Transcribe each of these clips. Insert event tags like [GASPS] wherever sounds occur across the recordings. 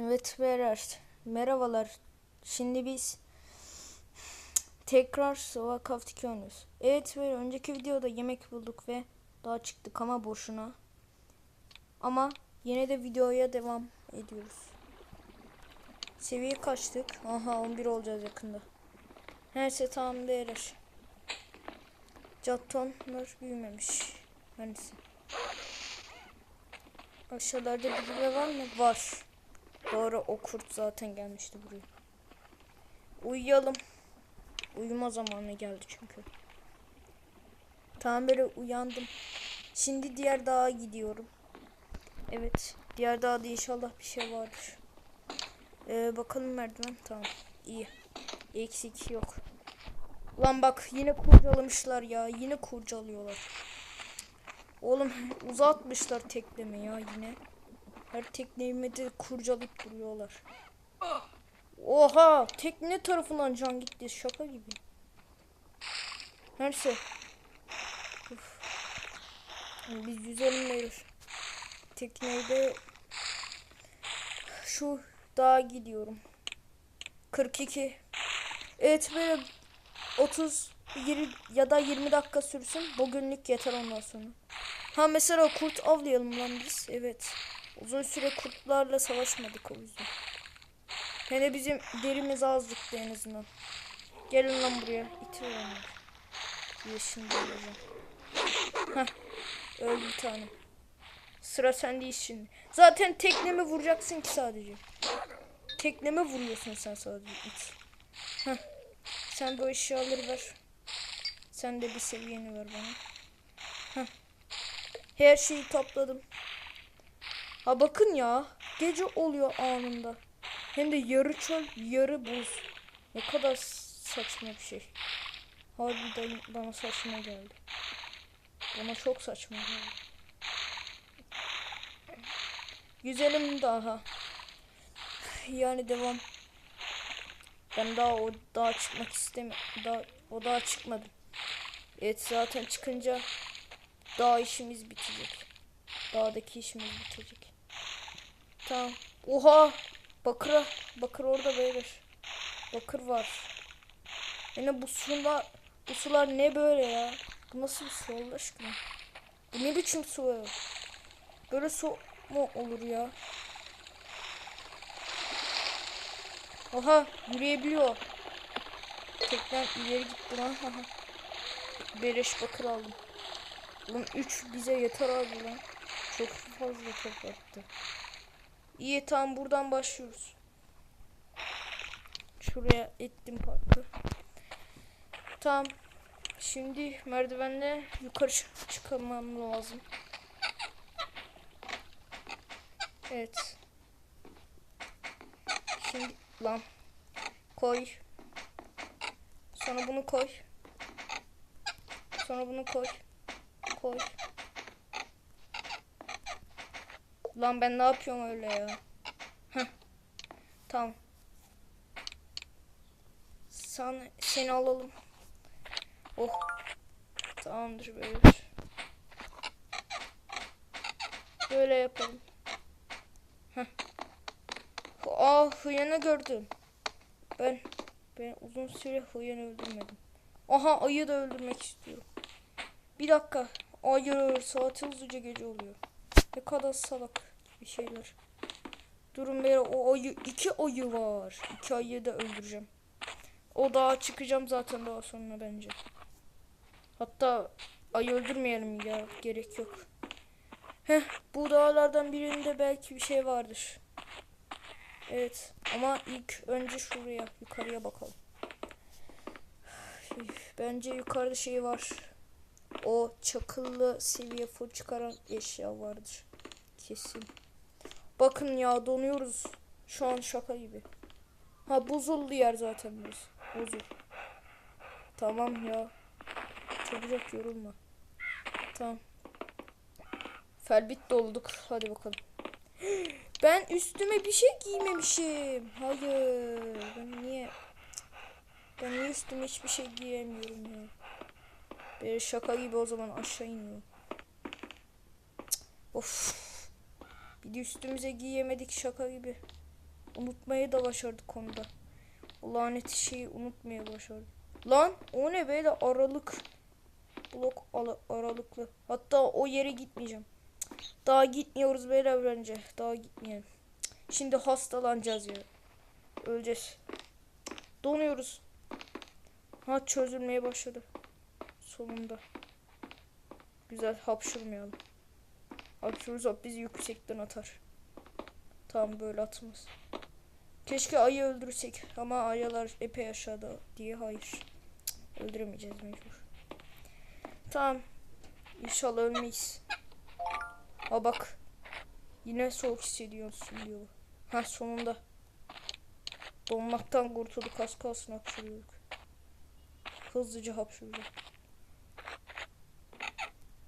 Evet beyler. Merhabalar. Şimdi biz tekrar Sokak 2 oynuyoruz. Evet ve önceki videoda yemek bulduk ve daha çıktık ama boşuna. Ama yine de videoya devam ediyoruz. Seviye kaçtık? Aha 11 olacağız yakında. Neyse tamam beyler. Jatonlar büyümemiş. Hangisi? Aşağılarda biri var mı? Var. Doğru o kurt zaten gelmişti buraya. Uyuyalım. Uyuma zamanı geldi çünkü. Tamam böyle uyandım. Şimdi diğer dağa gidiyorum. Evet. Diğer dağda inşallah bir şey vardır. Ee, bakalım merdiven. Tamam. İyi. Eksik yok. Lan bak yine kurcalamışlar ya. Yine kurcalıyorlar. Oğlum uzatmışlar teklemi ya yine. Her teknemi de kurcalayıp duruyorlar. Oha! Tekne tarafından can gitti. Şaka gibi. Neyse. Uf. Biz yüzelim beyler. Tekneyle şu dağa gidiyorum. 42. Evet böyle 30 20 ya da 20 dakika sürsün. Bugünlük yeter ondan sonra. Ha mesela kurt avlayalım lan biz. Evet. Uzun süre kurtlarla savaşmadık o yüzden. Hele bizim derimiz azlıktı en. Gelin lan buraya. İtir. Diye şimdi öleceğim. Hah. Öldü bir tane. Sıra sende şimdi. Zaten tekneme vuracaksın ki sadece. Tekneme vuruyorsun sen sadece. İt. Hah. Sen bu eşyaları ver. Sen de bir seviyeni ver bana. Hah. Her şeyi topladım. Ha bakın ya. Gece oluyor anında. Hem de yarı çöl, yarı buz. Ne kadar saçma bir şey. Harbiden bana saçma geldi. Bana çok saçma geldi. Güzelim daha. Yani devam. Ben daha o daha çıkmak istemiyorum. Daha o daha çıkmadım. Evet zaten çıkınca daha işimiz bitecek. Dağdaki işimiz bitecek. Tamam. Oha! Bakır, bakır orada beyler. Bakır var. Yine bu sular, bu sular ne böyle ya? Bu nasıl bir su Allah aşkına? Bu ne biçim su ya? Böyle su mu olur ya? Oha yürüyebiliyor. Tekrar ileri gitti lan. Beleş bakır aldım. Oğlum 3 bize yeter abi lan. Çok fazla toplattı. İyi tamam buradan başlıyoruz. Şuraya ettim parkı. Tamam. Şimdi merdivenle yukarı çık- çıkmam lazım. Evet. Şimdi lan koy. Sonra bunu koy. Sonra bunu koy. Koy. Lan ben ne yapıyorum öyle ya? Heh. Tamam. Sen, seni alalım. Oh. Tamamdır böyle. Böyle yapalım. Heh. Aa hıyanı gördüm. Ben ben uzun süre hıyanı öldürmedim. Aha ayı da öldürmek istiyorum. Bir dakika. Hayır saati hızlıca gece oluyor. Ne kadar salak bir şeyler. Durun beri o ayı iki ayı var. İki ayıyı da öldüreceğim. O dağa çıkacağım zaten daha sonra bence. Hatta ayı öldürmeyelim ya gerek yok. Heh bu dağlardan birinde belki bir şey vardır. Evet ama ilk önce şuraya yukarıya bakalım. Bence yukarıda şey var. O çakıllı seviye full çıkaran eşya vardır. Kesin. Bakın ya donuyoruz. Şu an şaka gibi. Ha buzullu yer zaten burası. Buzul. Tamam ya. Çabucak yorulma. Tamam. Felbit dolduk. Hadi bakalım. [GASPS] Ben üstüme bir şey giymemişim. Hayır. Ben niye? Ben niye üstüme hiçbir şey giyemiyorum ya? Böyle şaka gibi o zaman aşağı iniyor. Of. Bir de üstümüze giyemedik şaka gibi. unutmayı da başardık konuda. O lanet şeyi unutmaya başardık. Lan o ne böyle aralık. Blok aralıklı. Hatta o yere gitmeyeceğim. Daha gitmiyoruz beyler bence. Daha gitmeyelim. Şimdi hastalanacağız ya. Öleceğiz. Donuyoruz. Ha çözülmeye başladı. Sonunda. Güzel hapşırmayalım. Hapşırırsak bizi yüksekten atar. Tamam böyle atmaz. Keşke ayı öldürsek ama ayılar epey aşağıda diye hayır. Öldüremeyeceğiz mecbur. Tamam. İnşallah ölmeyiz. Ha bak. Yine soğuk hissediyorsun diyor. Ha sonunda. Donmaktan kurtulduk az kalsın hapşırıyorduk. Hızlıca hapşıracağım.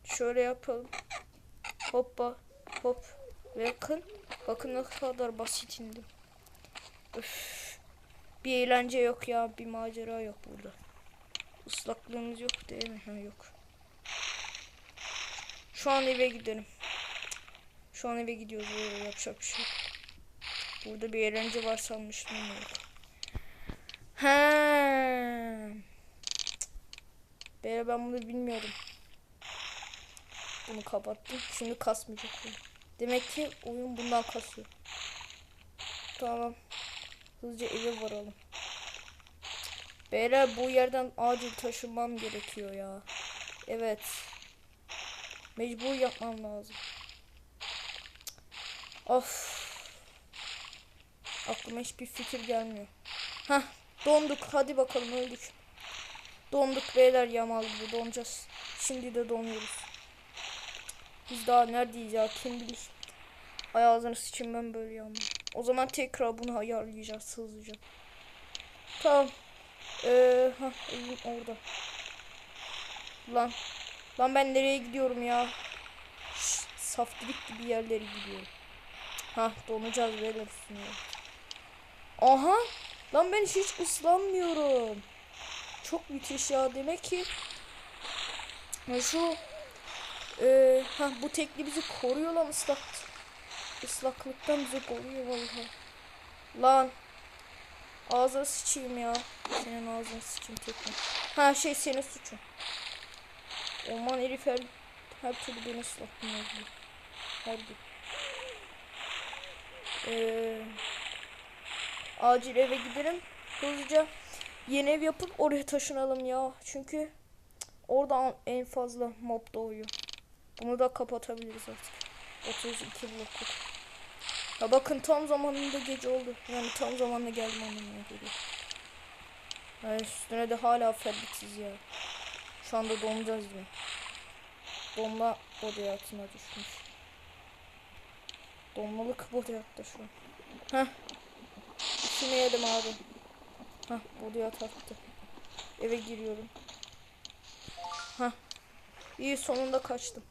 Şöyle yapalım. Hoppa hop bakın. Bakın ne kadar basit indim. Üf. Bir eğlence yok ya. Bir macera yok burada. Islaklığımız yok değil mi? Ha, yok. Şu an eve gidelim. Şu an eve gidiyoruz. Böyle yapacak bir şey. Burada bir eğlence var sanmıştım yok. He. Böyle ben bunu bilmiyordum. Bunu kapattım. Şimdi kasmayacak. Demek ki oyun bundan kasıyor. Tamam. Hızlıca eve varalım. Beyler bu yerden acil taşınmam gerekiyor ya. Evet. Mecbur yapmam lazım. Of. Aklıma hiçbir fikir gelmiyor. Hah donduk hadi bakalım öldük. Donduk beyler yamal gibi donacağız. Şimdi de donuyoruz. Biz daha neredeyiz ya kim bilir. Ay sıçayım ben böyle yandım. O zaman tekrar bunu ayarlayacağız hızlıca. Tamam. Ee, ha evim orada. Lan. Lan ben nereye gidiyorum ya? Şşt, saftirik gibi yerlere gidiyorum. Ha donacağız beyler üstüne. Aha. Lan ben hiç ıslanmıyorum. Çok müthiş ya demek ki ya şu e, ha bu tekli bizi koruyor lan ıslak ıslaklıktan bizi koruyor vallahi. Lan ağzına sıçayım ya. Senin ağzına sıçayım tekrar. Ha şey senin suçun. Orman herif her, her türlü beni ıslatmıyor. Her gün. Ee, acil eve gidelim. Hızlıca yeni ev yapıp oraya taşınalım ya. Çünkü orada en fazla mob doğuyor. Bunu da kapatabiliriz artık. 32 blokluk. Ya bakın tam zamanında gece oldu. Yani tam zamanında geldim anlamına geliyor. Yani üstüne de hala ferbitsiz ya. Şu anda donacağız diyor. Donma bodiyatına düşmüş. Donmalık bodiyatta şu an. Heh. Şunu yedim abi. Heh bodiyat attı. Eve giriyorum. Heh. İyi sonunda kaçtım.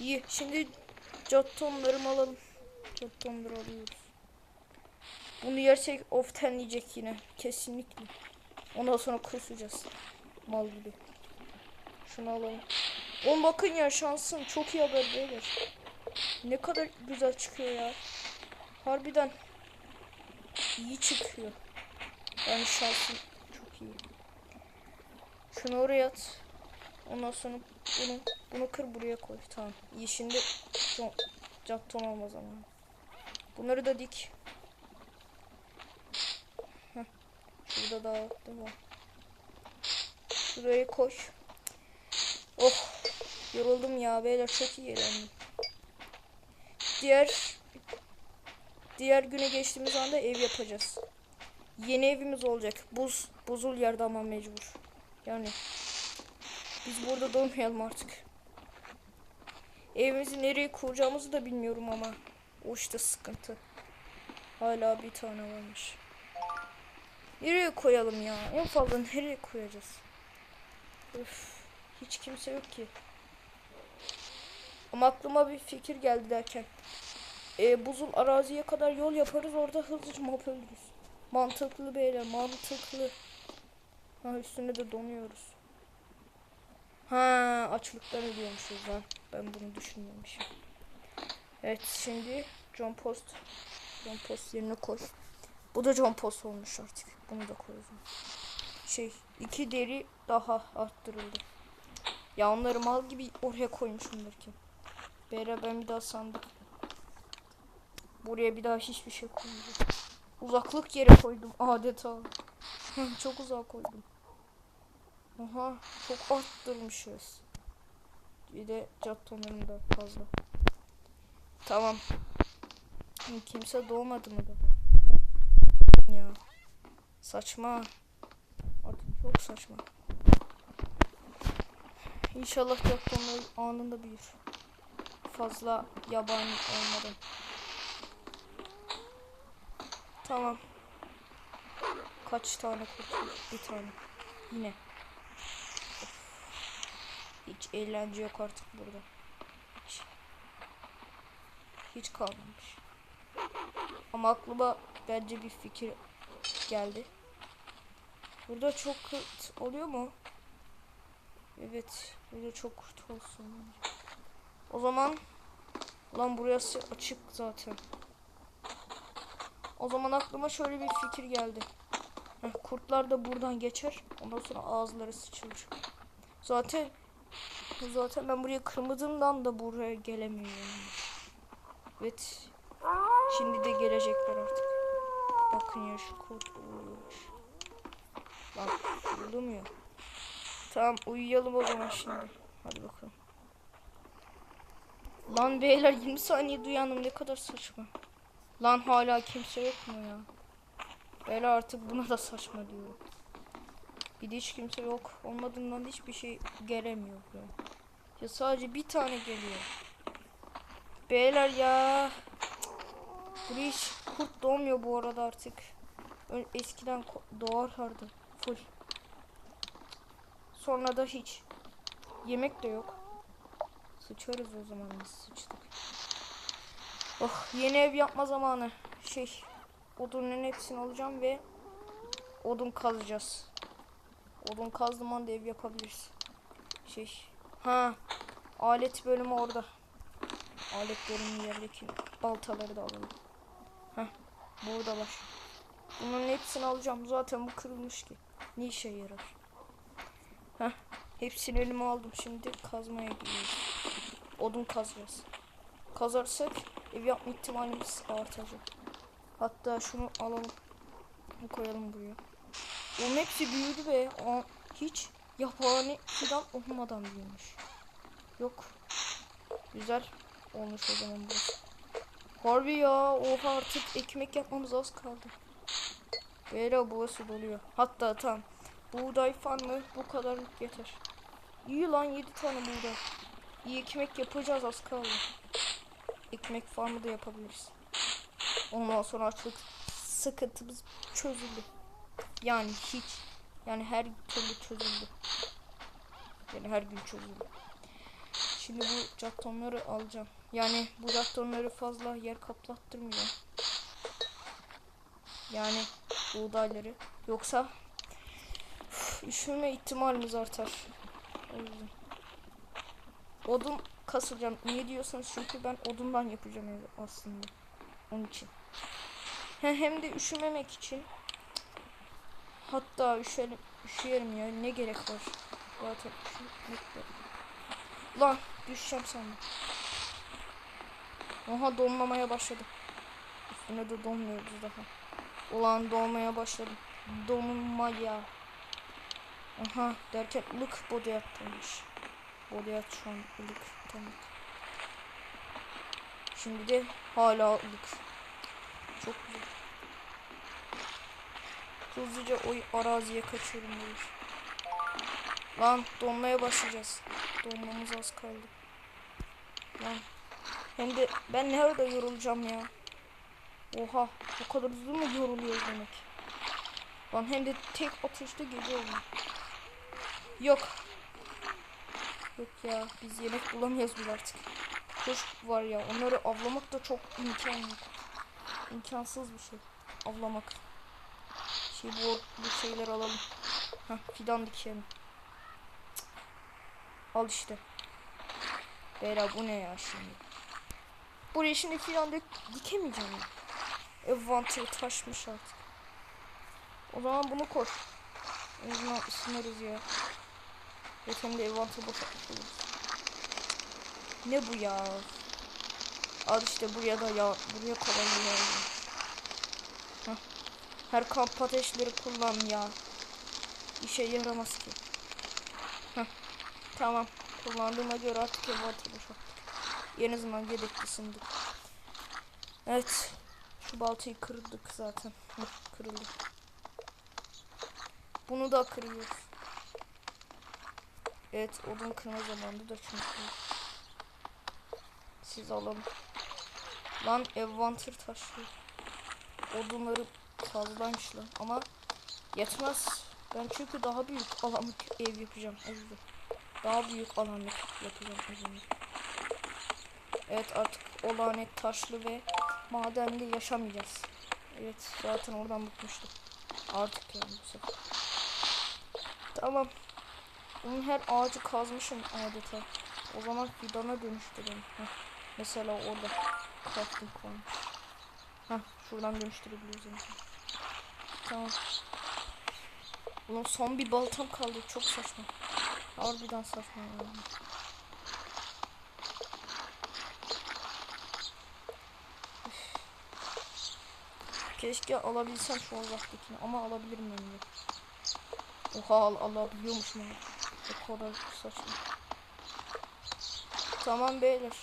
İyi şimdi Jottonlarımı alalım. Jottonları alıyoruz. Bunu yersek often yiyecek yine. Kesinlikle. Ondan sonra kusacağız. Mal gibi. Şunu alalım. Oğlum bakın ya şansım çok iyi haber beyler. Ne kadar güzel çıkıyor ya. Harbiden iyi çıkıyor. Yani şansım çok iyi. Şunu oraya at. Ondan sonra bunu bunu kır buraya koy. Tamam. İyi şimdi ton, ton olmaz ama. Bunları da dik. Heh. Şurada da var. Şuraya koş. Oh. Yoruldum ya beyler çok iyi eğlendim. Diğer diğer güne geçtiğimiz anda ev yapacağız. Yeni evimiz olacak. Buz buzul yerde ama mecbur. Yani biz burada donmayalım artık. Evimizi nereye kuracağımızı da bilmiyorum ama. O işte sıkıntı. Hala bir tane varmış. Nereye koyalım ya? En fazla nereye koyacağız? Öf, hiç kimse yok ki. Ama aklıma bir fikir geldi derken. E, buzul araziye kadar yol yaparız orada hızlıca mob öldürürüz. Mantıklı böyle mantıklı. Ha üstüne de donuyoruz. Ha açlıktan ölüyormuşuz lan. Ben bunu düşünmemişim. Evet şimdi John Post John post yerine koy. Bu da John post olmuş artık. Bunu da koyalım. Şey iki deri daha arttırıldı. Ya onları mal gibi oraya koymuşumdur ki. Bera ben bir daha sandık. Buraya bir daha hiçbir şey koymayacağım. Uzaklık yere koydum adeta. [LAUGHS] çok uzağa koydum. Oha çok arttırmışız. Bir de jettonlarım da fazla. Tamam. Kimse doğmadı mı daha? Ya. Saçma. Artık çok saçma. İnşallah jettonlar anında büyür. Fazla yabani olmadan. Tamam. Kaç tane kurtul? Bir tane. Yine. Hiç eğlence yok artık burada. Hiç, hiç kalmamış. Ama aklıma bence bir fikir geldi. Burada çok kurt oluyor mu? Evet. Burada çok kurt olsun. O zaman lan burası açık zaten. O zaman aklıma şöyle bir fikir geldi. Kurtlar da buradan geçer. Ondan sonra ağızları sıçılır. Zaten zaten ben buraya kırmadığımdan da buraya gelemiyorum. Evet. Şimdi de gelecekler artık. Bakın ya şu kurt uyuyormuş. Lan uyulmuyor. Tamam uyuyalım o zaman şimdi. Hadi bakalım. Lan beyler 20 saniye uyandım ne kadar saçma. Lan hala kimse yok mu ya? Beyler artık buna da saçma diyorum. Hiç kimse yok. Olmadığından hiçbir şey gelemiyor ya. Ya sadece bir tane geliyor. Beyler ya. Buraya hiç kurt doğmuyor bu arada artık. Eskiden doğarlardı. Full. Sonra da hiç. Yemek de yok. Sıçarız o zaman biz sıçtık. Oh yeni ev yapma zamanı. Şey odunların hepsini alacağım ve odun kazacağız. Odun kazdığım anda ev yapabiliriz. Şey ha alet bölümü orada. Alet bölümü yerdeki baltaları da alalım. Heh buradalar. Bunların hepsini alacağım. Zaten bu kırılmış ki. Ne işe yarar? Heh hepsini elime aldım. Şimdi kazmaya gidiyoruz. Odun kazacağız. Kazarsak ev yapma ihtimalimiz artacak. Hatta şunu alalım. Koyalım buraya. Bunun hepsi büyüdü ve o hiç yapani fidan olmadan büyümüş. Yok. Güzel olmuş o zaman bu. Harbi ya oha artık ekmek yapmamız az kaldı. Böyle burası doluyor. Hatta tam buğday farmı bu kadarlık yeter. İyi lan 7 tane buğday. İyi ekmek yapacağız az kaldı. Ekmek farmı da yapabiliriz. Ondan sonra açlık sıkıntımız çözüldü. Yani hiç. Yani her türlü çözüldü. Yani her gün çözüldü. Şimdi bu jaktonları alacağım. Yani bu jaktonları fazla yer kaplattırmıyor. Yani buğdayları. Yoksa üşüme ihtimalimiz artar. O yüzden. Odun kasacağım. Niye diyorsanız çünkü ben odundan yapacağım aslında. Onun için. He, hem de üşümemek için. Hatta üşerim, üşüyerim ya. Ne gerek var? Lan düşeceğim sandım. Oha donmamaya başladım. Üstüne de donmuyoruz daha. Ulan donmaya başladım. Donmaya. Aha derken ılık body attırmış. Body at şu an ılık. Tamam. Şimdi de hala ılık. Çok güzel. Hızlıca o araziye kaçıyorum böyle. Lan donmaya başlayacağız. Donmamız az kaldı. Lan. Hem de ben nerede yorulacağım ya. Oha o kadar hızlı mı yoruluyoruz demek. Lan hem de tek atışta geliyorum. Yok. Yok ya biz yemek bulamıyoruz bile artık. Kuş var ya onları avlamak da çok imkan yok. İmkansız bir şey. Avlamak. Şey bu, şeyler alalım. Heh, fidan dikelim. Al işte. Beyler bu ne ya şimdi? Buraya şimdi fidan dik dikemeyeceğim ya. Envanteri taşmış artık. O zaman bunu koy. En azından ya. Hem de oluruz. Ne bu ya? Al işte buraya da ya buraya kolay ya. Her kamp ateşleri kullan ya. İşe yaramaz ki. Heh. Tamam. Kullandığıma göre artık envanteri boşalttık. En azından yedeklisindir. Evet. Şu baltayı kırdık zaten. Kırıldı. Bunu da kırıyoruz. Evet odun kırma zamanı da çünkü. Siz alın. Lan envanter taşıyor. Odunları fazlaymış lan ama yetmez. Ben çünkü daha büyük alanlık ev yapacağım. Özür Daha büyük alanlık yapacağım özür Evet artık o lanet taşlı ve madende yaşamayacağız. Evet zaten oradan bıkmıştım. Artık yani bu sefer. Tamam. Bunun her ağacı kazmışım adeta. O zaman fidana dönüştürelim. Heh. Mesela orada crafting varmış. Heh, şuradan dönüştürebiliyoruz yani. Tamam. Bunun son bir baltam kaldı. Çok saçma. Harbiden saçma yani. Keşke alabilsem şu uzaktakini ama alabilirim bence. Oha al alabiliyormuşum abi. O kadar saçma. Tamam beyler.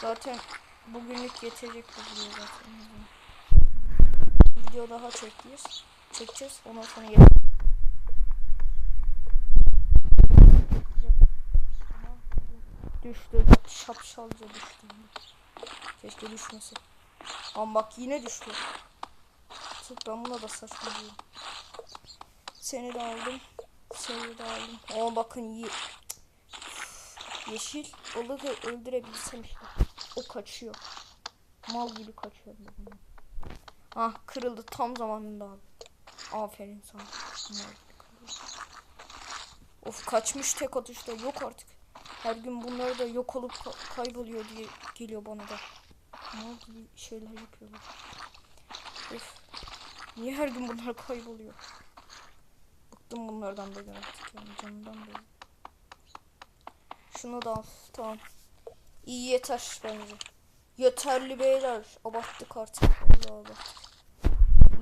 Zaten bugünlük yetecek bu zaten. Video daha çekeceğiz. Çekeceğiz. Ondan sonra yeter. Düştü. Şapşalca düştü. Keşke düşmesin. Ama bak yine düştü. Tık ben buna da saçma diyorum. Seni de aldım. Seni de aldım. Ama bakın ye yeşil balığı öldürebilsem işte. O kaçıyor. Mal gibi kaçıyor. Ah kırıldı tam zamanında abi. Aferin sana. Of kaçmış tek atışta yok artık. Her gün bunları da yok olup ka- kayboluyor diye geliyor bana da. Mal gibi şeyler yapıyorlar. Of. Niye her gün bunlar kayboluyor? Bıktım bunlardan böyle artık yani canımdan böyle. Şunu da al. Tamam. İyi yeter bence. Yeterli beyler. Abarttık artık. Allah abarttık.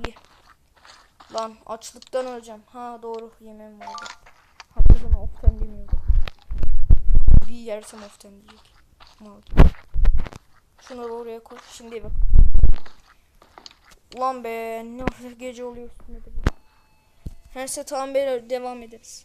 İyi. Lan açlıktan öleceğim. Ha doğru yemeğim vardı. Ha o zaman often demiyordum. Bir yersem often diyecek. Mal gibi. Şunları oraya koy. Şimdi bak. Ulan be ne gece oluyor bu. Neyse tamam beyler devam ederiz.